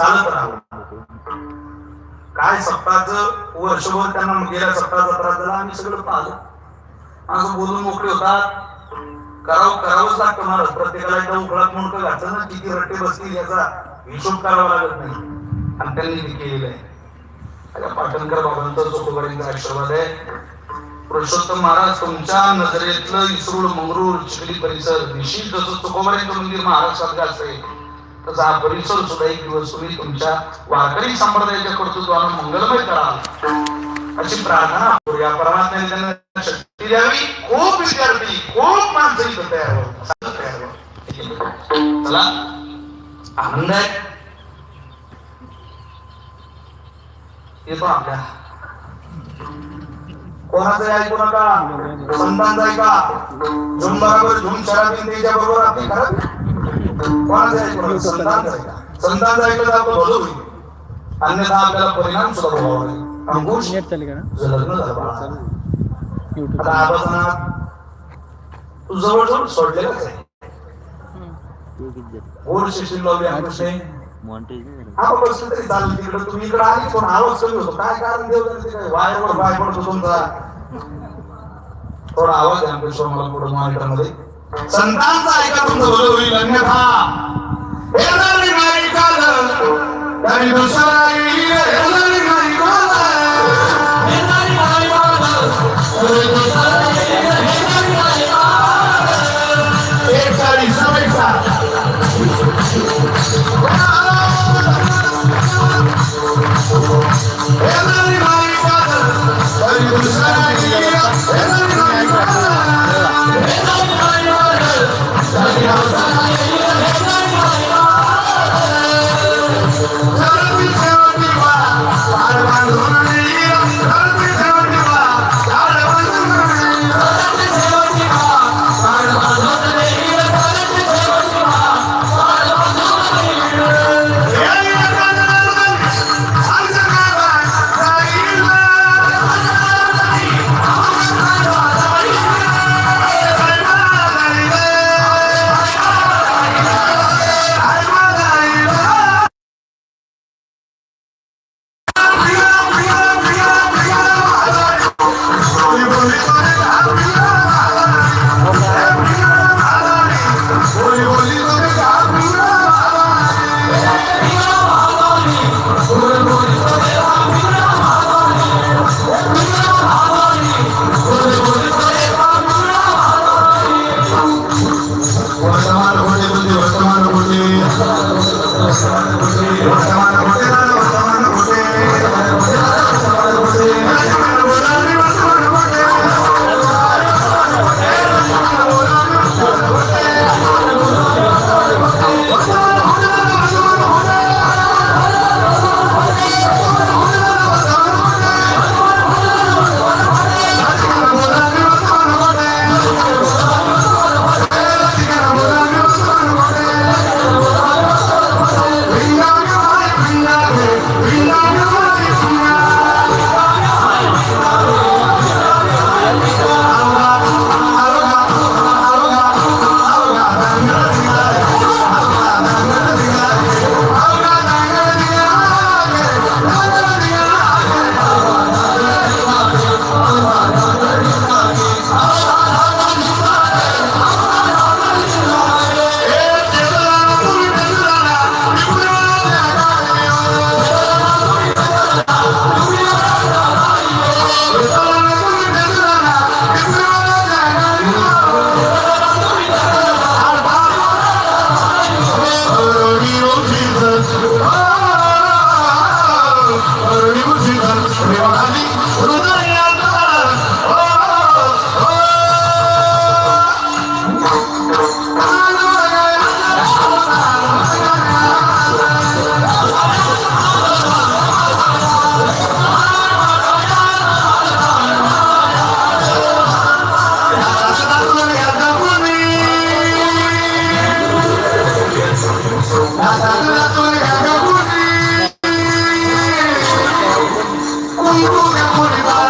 चालत राहावं काय सप्ताहाचं वर्षभर त्यांना गेल्या सप्ताहाचा त्रास झाला आम्ही सगळं पाहलं. असं बोलून मोकळे होतात. करावं करावंच लागतं मला प्रत्येकाला एकदा उकळात मुंडकं घातलं ना किती रट्टे बसतील याचा हिशोब करावा लागत नाही. आणि त्यांनी ते केलेलं आहे. आता पाटणकर बाबांचा चोखोबारींचा आशीर्वाद आहे. पुरुषोत्तम महाराज तुमच्या नजरेतलं इसरूळ मंगरूळ चिखली परिसर निश्चित जसं चोखोबारींचं मंदिर महाराष्ट्रात असेल तसा हा परिसर सुद्धा एक दिवस तुम्ही तुमच्या वारकरी संप्रदायाच्या कर्तृत्वानं मंगलमय कराल अशी प्रार्थना या परमात्म्याने त्यांना शक्ती द्यावी. खूप विद्यार्थी खूप माणसं इथं तयार व्हावं. तयार व्हावं. चला. आनंद आहे. येतो आपल्या. कोणाचं ऐकू नका? संतांचा ऐका झुम बरोबर झुम शराबी त्याच्या बरोबर आपली खरं तर भलं होईल अन्यथा आपल्याला परिणाम सुद्धा भोगावा लागेल अंकुश नेट चालेल का तुझं लग्न झालं बाळा. युट्यूब आता आबाजना तू जवळ जवळ सोडलेलंच आहे. गोड शिशील लावली अंकुशने. हा बसलं तरी चालेल तिकडे. तुम्ही इकडे आली पण आवाज कमी होतो. काय कारण देव वायरवर बाय पडतो तुमचा. थोडा आवाज आहे आमच्या मला पुढे मॉनिटरमध्ये. संतांचा ऐका तुमचं बरं होईल अन्यथा. येणारी नाही काल तरी दुसरा येणारी ください。না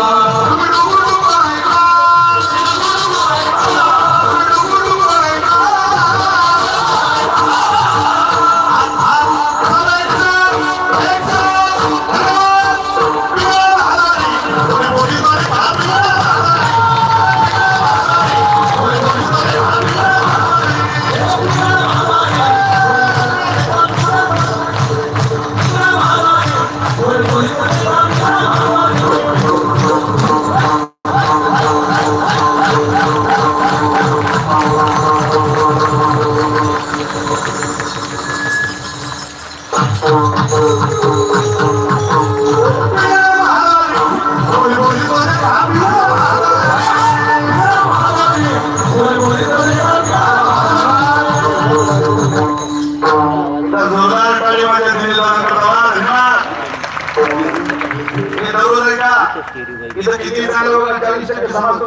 इथं किती चांगलं चाळीस टक्के समाज